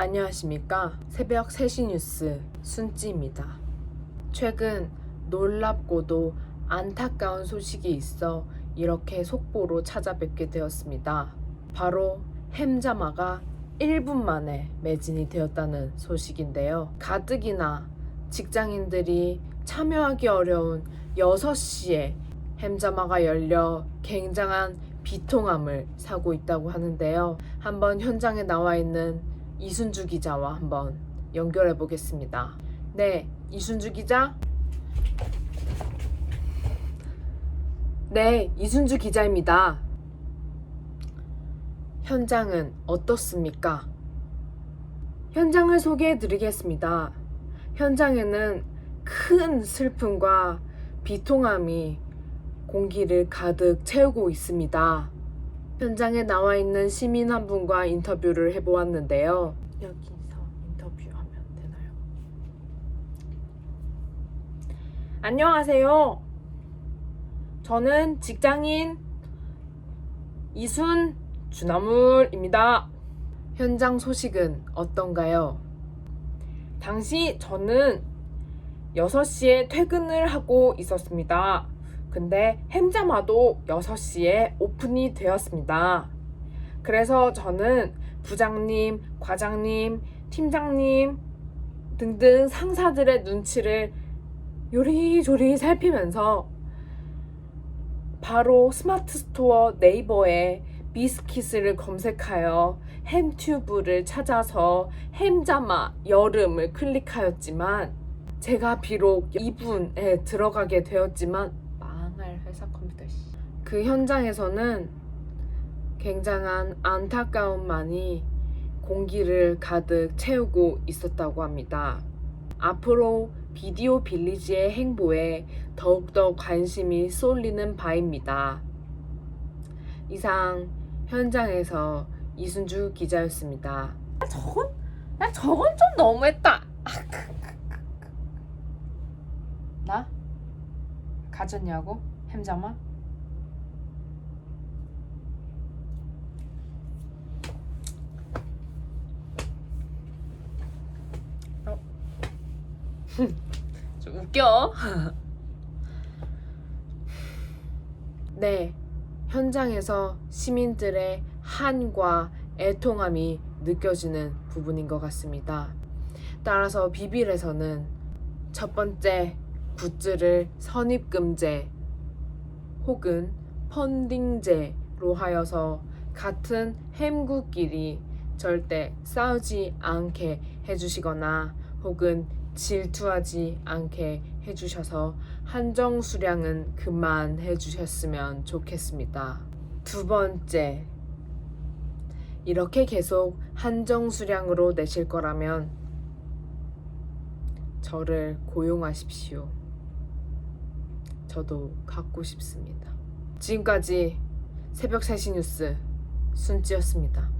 안녕하십니까. 새벽 3시 뉴스 순찌입니다. 최근 놀랍고도 안타까운 소식이 있어 이렇게 속보로 찾아뵙게 되었습니다. 바로 햄자마가 1분 만에 매진이 되었다는 소식인데요. 가뜩이나 직장인들이 참여하기 어려운 6시에 햄자마가 열려 굉장한 비통함을 사고 있다고 하는데요. 한번 현장에 나와 있는 이순주 기자와 한번 연결해 보겠습니다. 네, 이순주 기자. 네, 이순주 기자입니다. 현장은 어떻습니까? 현장을 소개해 드리겠습니다. 현장에는 큰 슬픔과 비통함이 공기를 가득 채우고 있습니다. 현장에 나와 있는 시민 한 분과 인터뷰를 해보았는데요. 여기서 인터뷰하면 되나요? 안녕하세요. 저는 직장인 이순 주나물입니다. 현장 소식은 어떤가요? 당시 저는 6시에 퇴근을 하고 있었습니다. 근데 햄자마도 6시에 오픈이 되었습니다. 그래서 저는 부장님, 과장님, 팀장님 등등 상사들의 눈치를 요리조리 살피면서 바로 스마트 스토어 네이버에 비스킷을 검색하여 햄튜브를 찾아서 햄자마 여름을 클릭하였지만 제가 비록 2분에 들어가게 되었지만. 그 현장에서는 굉장한 안타까움만이 공기를 가득 채우고 있었다고 합니다. 앞으로 비디오 빌리지의 행보에 더욱더 관심이 쏠리는 바입니다. 이상 현장에서 이순주 기자였습니다. 저건, 야 저건 좀 너무했다. 나? 가졌냐고? 햄자마? 좀 웃겨. 네, 현장에서 시민들의 한과 애통함이 느껴지는 부분인 것 같습니다. 따라서 비빌에서는 첫 번째 굿즈를 선입금제 혹은 펀딩제로 하여서 같은 햄국끼리 절대 싸우지 않게 해주시거나 혹은 질투하지 않게 해주셔서 한정 수량은 그만해 주셨으면 좋겠습니다. 두 번째, 이렇게 계속 한정 수량으로 내실 거라면 저를 고용하십시오. 저도 갖고 싶습니다. 지금까지 새벽 3시 뉴스 순찌였습니다.